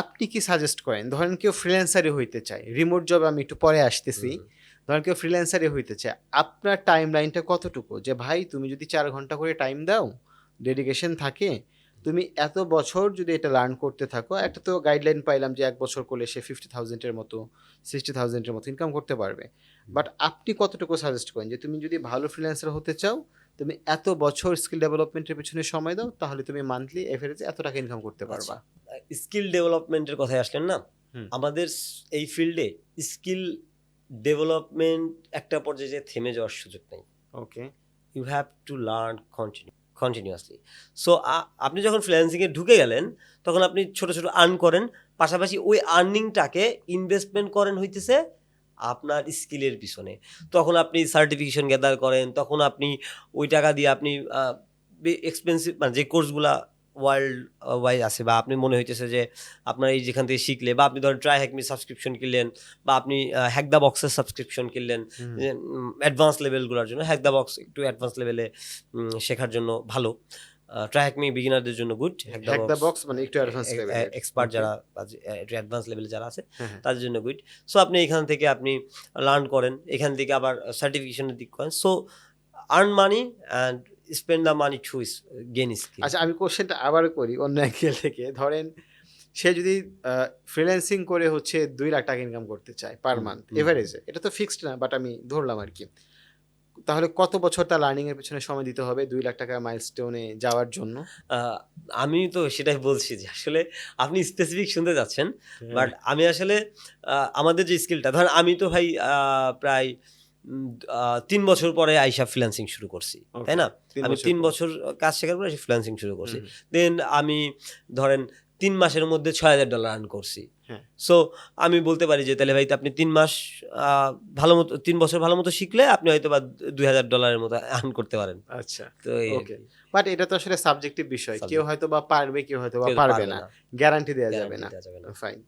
আপনি কি সাজেস্ট করেন? ধরেন কেউ ফ্রিল্যান্সারই হইতে চায় রিমোট জব আমি একটু পরে আসতেছি ধরেন কেউ ফ্রিল্যান্সারই হইতে চায় আপনার টাইম লাইনটা কতটুকু? যে ভাই তুমি যদি চার ঘণ্টা করে টাইম দাও ডেডিকেশন থাকে তুমি এত বছর যদি এটা লার্ন করতে থাকো একটা তো গাইডলাইন পাইলাম যে এক বছর করলে সে ফিফটি থাউজেন্ডের মতো সিক্সটি থাউজেন্ডের মতো ইনকাম করতে পারবে। বাট আপনি কতটুকু সাজেস্ট করেন? যে তুমি যদি ভালো ফ্রিল্যান্সার হতে চাও তুমি এত বছর স্কিল ডেভেলপমেন্টের পিছনে সময় দাও তাহলে তুমি মান্থলি এভারেজে এত টাকা ইনকাম করতে পারবা। স্কিল ডেভেলপমেন্টের কথায় আসলেন না? আমাদের এই ফিল্ডে স্কিল ডেভেলপমেন্ট একটা পর্যায়ে যে থেমে যাওয়ার সুযোগ নেই। Okay you have to learn continue continuously so আপনি যখন ফ্রিল্যান্সিংয়ে ঢুকে গেলেন তখন আপনি ছোট ছোট আর্ন করেন পাশাপাশি ওই আর্নিংটাকে ইনভেস্টমেন্ট করেন হইতেছে আপনার স্কিলের পিছনে। তখন আপনি সার্টিফিকেশন গ্যাদার করেন তখন আপনি ওই টাকা দিয়ে আপনি এক্সপেন্সিভ মানে যে কোর্সগুলা ওয়ার্ল্ড ওয়াইজ আছে বা আপনি মনে হইতেছে যে আপনার এই যেখান থেকে শিখলে বা আপনি ধরেন ট্রাই হ্যাকমি সাবস্ক্রিপশন কিনলেন বা আপনি হ্যাক দ্য বক্সের সাবস্ক্রিপশন কিনলেন অ্যাডভান্স লেভেলগুলোর জন্য হ্যাক দ্য বক্স একটু অ্যাডভান্স লেভেলে শেখার জন্য ভালো। ট্রাই হ্যাকমি বিগিনারদের জন্য গুড হ্যাক দ্য বক্স মানে একটু অ্যাডভান্স লেভেল এক্সপার্ট যারা একটু অ্যাডভান্স লেভেলে যারা আছে হ্যাঁ, হ্যাঁ। তাদের জন্য গুড সো আপনি এখান থেকে আপনি লার্ন করেন এখান থেকে আবার সার্টিফিকেশনের দিক করেন। So earn money and spend the money to gain skill আচ্ছা আমি কোশ্চেনটা আবার করি অন্য অ্যাঙ্গেল থেকে। ধরেন সে যদি ফ্রিল্যান্সিং করে হচ্ছে দুই লাখ টাকা ইনকাম করতে চায় পার মান্থ। এভারেজে এটা তো ফিক্সড না বাট আমি ধরলাম আর কি। তাহলে কত বছর তার লার্নিং এর পিছনে সময় দিতে হবে দুই লাখ টাকা মাইলস্টোনে যাওয়ার জন্য? আমি তো সেটাই বলছি যে আসলে আপনি স্পেসিফিক শুনতে যাচ্ছেন বাট আমি আসলে আমাদের যে স্কিলটা ধরেন আমি তো ভাই আহ, প্রায় তিন বছর পরে আইসা ফ্রিল্যান্সিং শুরু করছি তাই না? আমি তিন বছর কাজ শেখার পরে ফ্রিল্যান্সিং শুরু করছি। দেন আমি ধরেন তিন মাসের মধ্যে ছয় হাজার ডলার আর্ন করছি। হ্যাঁ। সো আমি বলতে পারি যে তাহলে ভাই আপনি তিন মাস আহ, ভালো মতো তিন বছর ভালো মতো শিখলে আপনি হয়তো বা দুই হাজার ডলারের মতো আর্ন করতে পারেন। আচ্ছা তো। বাট এটা তো আসলে সাবজেক্টিভ বিষয়। কেউ হয়তো বা পারবে কেউ হয়তো বা পারবে না। গ্যারান্টি দেওয়া যাবে না। দেওয়া যাবে না। ফাইন